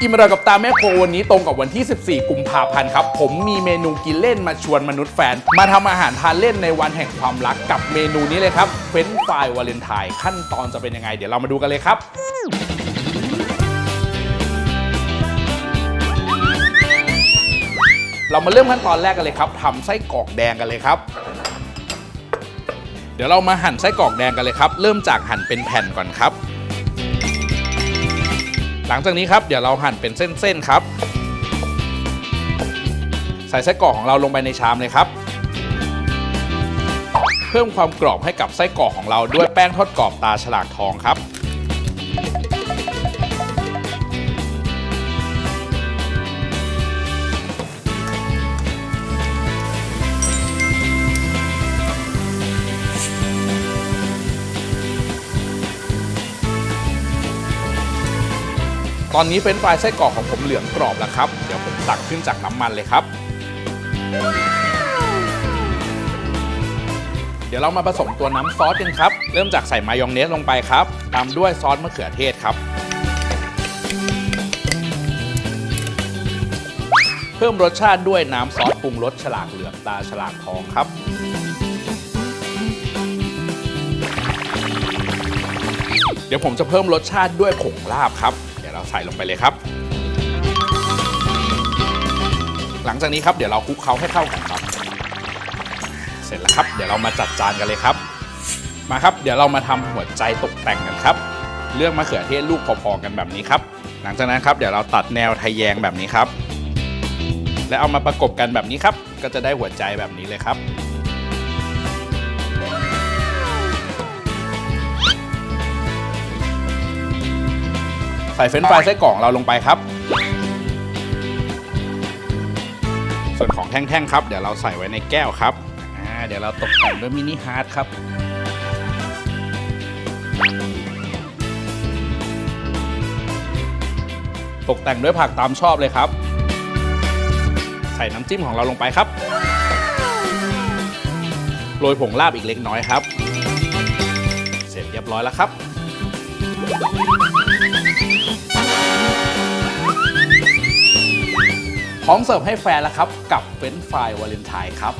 อิมอร่อยกับตาแม่ควันนี้ตรงกับวันที่ 14 กุมภาพันธ์ครับ ผมมีเมนูกินเล่นมาชวนมนุษย์แฟน มาทำอาหารทานเล่นในวันแห่งความรักกับเมนูนี้เลยครับเฟรนช์ฟรายวาเลนไทน์ขั้นตอนจะเป็นยังไง เดี๋ยวเรามาดูกันเลยครับเรามาเริ่มขั้นตอนแรกกันเลยครับทำไส้กรอกแดงกันเลยครับ เดี๋ยวเรามาหั่นไส้กรอกแดงกันเลยครับ เริ่มจากหั่นเป็นแผ่นก่อนครับ หลังจากนี้ครับเดี๋ยวเราหั่นเป็นเส้นๆครับ ใส่ไส้กรอกของเราลงไปในชามเลยครับ เพิ่มความกรอบให้กับไส้กรอกของเราด้วยแป้งทอดกรอบตาฉลากทองครับ ตอนนี้เฟรนฟรายไส้กรอกของผมเหลืองกรอบแล้วครับ เดี๋ยวผมตักขึ้นจากน้ำมันเลยครับ เดี๋ยวเรามาผสมตัวน้ำซอสกันครับ เริ่มจากใส่มายองเนสลงไปครับ ตามด้วยซอสมะเขือเทศครับ เพิ่มรสชาติด้วยน้ำซอสปรุงรสฉลากเหลืองตาฉลากทองครับเดี๋ยวผมจะเพิ่มรสชาติด้วยผงลาบครับ เราใส่ลงไปเลยครับ หลังจากนี้ครับเดี๋ยวเราคลุกเคล้าให้เข้ากันครับ เสร็จแล้วครับ เดี๋ยวเรามาจัดจานกันเลยครับ มาครับ เดี๋ยวเรามาทำหัวใจตกแต่งกันครับ เลือกมะเขือเทศลูกพอๆกันแบบนี้ครับ หลังจากนั้นครับเดี๋ยวเราตัดแนวทะแยงแบบนี้ครับ และเอามาประกบกันแบบนี้ครับ ก็จะได้หัวใจแบบนี้เลยครับ ใส่เฟรนช์ฟรายไส้กรอกของเราลงไปครับ ส่วนของแท่งๆครับ เดี๋ยวเราใส่ไว้ในแก้วครับอ่าเดี๋ยวเราตกแต่งด้วยมินิฮาร์ดครับตกแต่งด้วยผักตามชอบเลยครับ ใส่น้ำจิ้มของเราลงไปครับโรยผงลาบอีกเล็กน้อยครับ เสร็จเรียบร้อยแล้วครับ พร้อมเสิร์ฟให้แฟนแล้วครับ กับเฟรนฟรายวาเลนไทน์ครับ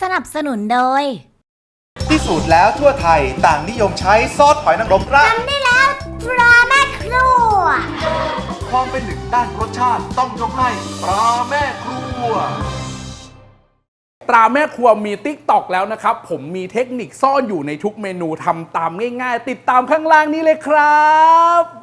สนับสนุนโดย พิสูจน์แล้วทั่วไทยต่างนิยมใช้ซอสหอยนางรมราดทำได้แล้วตราแม่ครัว ความเป็นหนึ่งด้านรสชาติต้องยกให้ปลาแม่ครัว ตราแม่ครัวมีติ๊กตอกแล้วนะครับ ผมมีเทคนิคซ่อนอยู่ในทุกเมนูทำตามง่ายๆ ติดตามข้างล่างนี้เลยครับ